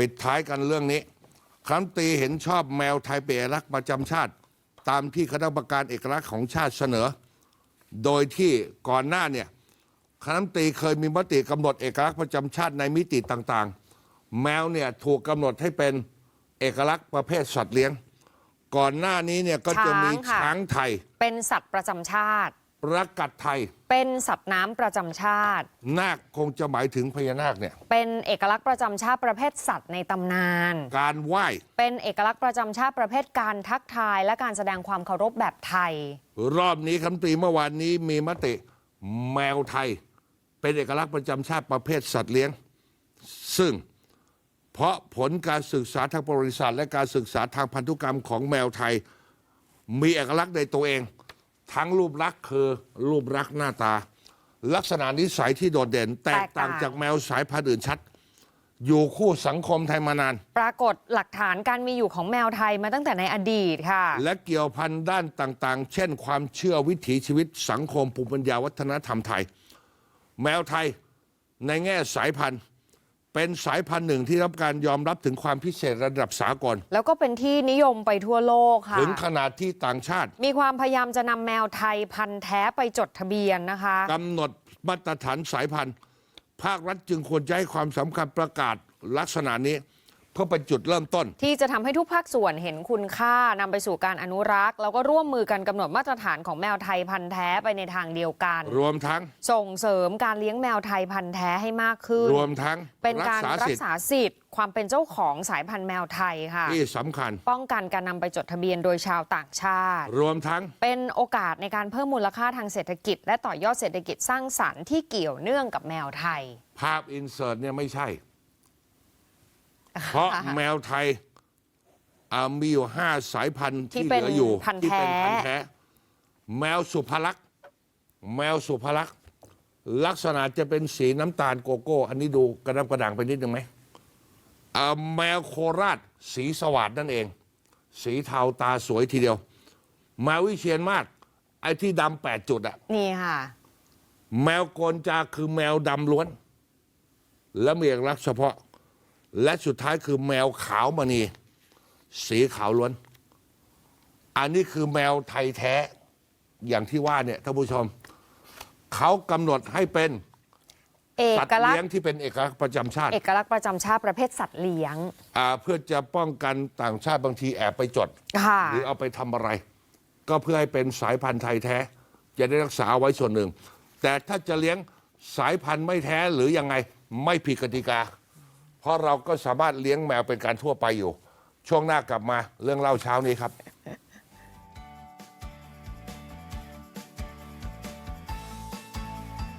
ปิดท้ายกันเรื่องนี้คำตีเห็นชอบแมวไทยเป็นเอกลักษณ์ประจำชาติ ตามที่คณะกรรมการเอกลักษณ์ของชาติเสนอ โดยที่ก่อนหน้าเนี่ยคณะรัฐมนตรีเคยมีมติกำหนดเอกลักษณ์ประจำชาติในมิติต่างๆ แมวเนี่ยถูกกำหนดให้เป็นเอกลักษณ์ประเภทสัตว์เลี้ยง ก่อนหน้านี้เนี่ยก็จะมีช้างค่ะช้างไทย เป็นสัตว์ประจำชาติ ประกัดไทย เป็นสัตว์น้ำประจำชาติ นาคคงจะหมายถึงพญานาคเนี่ย เป็นเอกลักษณ์ประจำชาติประเภทสัตว์ในตำนาน การไหว้เป็นเอกลักษณ์ประจำชาติประเภทการทักทาย และการแสดงความเคารพแบบไทย รอบนี้คำตรีเมื่อวานนี้มีมติแมวไทย เป็นเอกลักษณ์ประจำชาติประเภทสัตว์เลี้ยง ซึ่งเพราะผลการศึกษาทางประวัติศาสตร์และการศึกษาทางพันธุกรรมของแมวไทย มีเอกลักษณ์ในตัวเอง ทั้งรูปลักษณ์คือรูปลักษณ์หน้าตา ลักษณะนิสัยที่โดดเด่นแตกต่างแตกต่างจากแมวสายพันธุ์อื่นชัด อยู่คู่สังคมไทยมานาน ปรากฏหลักฐานการมีอยู่ของแมวไทยมาตั้งแต่ในอดีตค่ะ และเกี่ยวพันด้านต่างๆ เช่น ความเชื่อวิถีชีวิตสังคมภูมิปัญญาวัฒนธรรมไทย แมวไทยในแง่สายพันธุ์ เป็นสายพันธุ์หนึ่งที่รับการยอมรับถึงความพิเศษระดับสากล แล้วก็เป็นที่นิยมไปทั่วโลกค่ะ ถึงขนาดที่ต่างชาติ มีความพยายามจะนำแมวไทยพันธุ์แท้ไปจดทะเบียนนะคะกำหนดมาตรฐานสายพันธุ์ ภาครัฐจึงควรจะให้ความสำคัญประกาศลักษณะนี้ เพื่อเป็นจุดเริ่มต้น ที่จะทำให้ทุกภาคส่วนเห็นคุณค่านำไปสู่การอนุรักษ์ แล้วก็ร่วมมือกันกำหนดมาตรฐานของแมวไทยพันธุ์แท้ไปในทางเดียวกัน รวมทั้ง ส่งเสริมการเลี้ยงแมวไทยพันธุ์แท้ให้มากขึ้น รวมทั้งเป็นการรัสิกทธิ์ษาสิทธิ์ความเป็นเจ้าของสายพันธุ์แมวไทยค่ะที่สำคัญ ป้องกันการนำไปจดทะเบียนโดยชาวต่างชาติ รวมทั้งเป็นโอกาสในการเพิ่มมูลค่าทางเศรษฐกิจ และต่อยอดเศรษฐกิจสร้างสรรค์ที่เกี่ยวเนื่องกับแมวไทย ภาพอินเสิร์ตเนี่ยไม่ใช่ เพราะแมวไทยอ่ามีอยู่ห้าสายพันธุ์ที่ที่เหเป็นลืออยู่พันธุ์ที่เป็นแท้ พันธุ์แท้ แมวสุภลักษณ์แมวสุภลักษณ์ลักษณะจะเป็นสีน้ำตาลโกโก้ อันนี้ดูกระดับกระด่างไปนิดนึงไหมอ่าแมวโคราช สีสวัสดนั่นเอง สีเทาตาสวยทีเดียว แมววิเชียนมากไอ้ที่ดำแปดจุดอะ นี่ค่ะ แมวโกนจาคือแมวดำล้วน และมีเอกลักษณ์เฉพาะ และสุดท้ายคือแมวขาวมณี สีขาวล้วน อันนี้คือแมวไทยแท้ อย่างที่ว่าเนี่ยท่านผู้ชม เขากำหนดให้เป็นเอสัตกว์ลักเลี้ษยงณ์ที่เป็นเอกลักษณ์ประจำชาติเอกลักษณ์ประจำชาติประเภทสัตว์เลี้ยงอ่าเพื่อจะป้องกันต่างชาติบางทีแอบไปจด ค่ะ หรือเอาไปทำอะไร ก็เพื่อให้เป็นสายพันธุ์ไทยแท้ จะได้รักษาไว้ส่วนหนึ่ง แต่ถ้าจะเลี้ยงสายพันธุ์ไม่แท้หรือยังไงไม่ผิดกติกา เพราะเราก็สามารถเลี้ยงแมวเป็นการทั่วไปอยู่ ช่วงหน้ากลับมาเรื่องเล่าเช้านี้ครับ